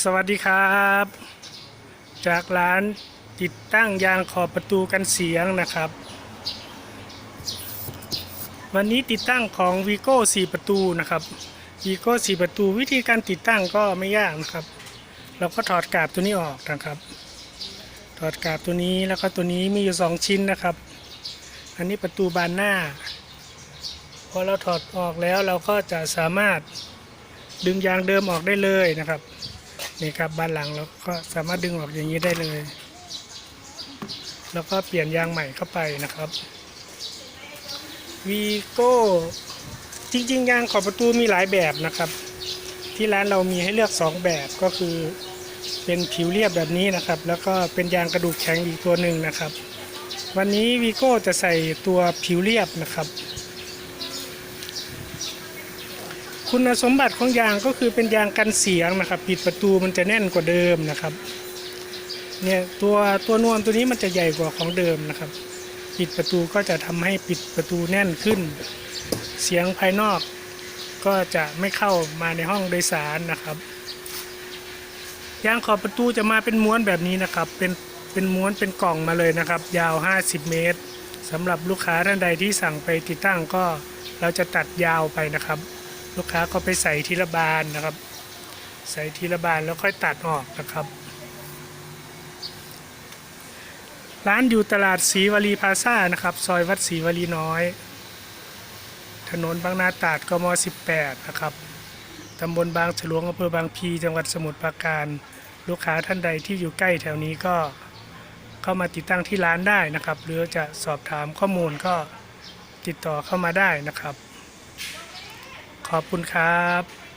สวัสดีครับ จากร้านติดตั้งยางขอบประตูกันเสียงนะครับ วันนี้ติดตั้งของวีโก้4ประตูนะครับวีโก้4ประตูวิธีการติดตั้งก็ไม่ยากนะครับ เราก็ถอดกาบตัวนี้ออกนะครับ ถอดกาบตัวนี้แล้วก็ตัวนี้มีอยู่ 2 ชิ้นนะครับ อันนี้ประตูบานหน้าพอเราถอดออกแล้วเราก็จะสามารถดึงยางเดิมออกได้เลยนะครับ นี่ครับบานหลังเราก็สามารถดึงออกอย่างนี้ได้เลย แล้วก็เปลี่ยนยางใหม่เข้าไปนะครับวีโก้จริงๆยางขอบประตูมีหลายแบบนะครับ ที่ร้านเรามีให้เลือก 2 แบบก็คือเป็นผิวเรียบแบบนี้นะครับ แล้วก็เป็นยางกระดูกแข็งอีกตัวหนึ่งนะครับ วันนี้วีโก้จะใส่ตัวผิวเรียบนะครับ คุณสมบัติของยางก็คือเป็นยางกันเสียงนะครับ ปิดประตูมันจะแน่นกว่าเดิมนะครับเนี่ยตัวตัวนวลตัวนี้มันจะใหญ่กว่าของเดิมนะครับ ปิดประตูก็จะทำให้ปิดประตูแน่นขึ้น เสียงภายนอกก็จะไม่เข้ามาในห้องโดยสารนะครับยางขอบประตูจะมาเป็นม้วนแบบนี้นะครับ เป็นเป็นม้วนเป็นกล่องมาเลยนะครับ ยาว 50 เมตรสำหรับลูกค้าท่านใดที่สั่งไปติดตั้งก็เราจะตัดยาวไปนะครับ ลูกค้าก็ไปใส่ทีละบานนะครับ ใส่ทีละบานแล้วค่อยตัดออกนะครับ ร้านอยู่ตลาดศรีวลีพาซ่านะครับ ซอยวัดศรีวลีน้อย ถนนบางนาตราดกม 18 นะครับตำบลบางฉลวงอำเภอบางพี จังหวัดสมุทรปราการ ลูกค้าท่านใดที่อยู่ใกล้แถวนี้ก็เข้ามาติดตั้งที่ร้านได้นะครับ หรือจะสอบถามข้อมูลก็ติดต่อเข้ามาได้นะครับ ขอบคุณครับ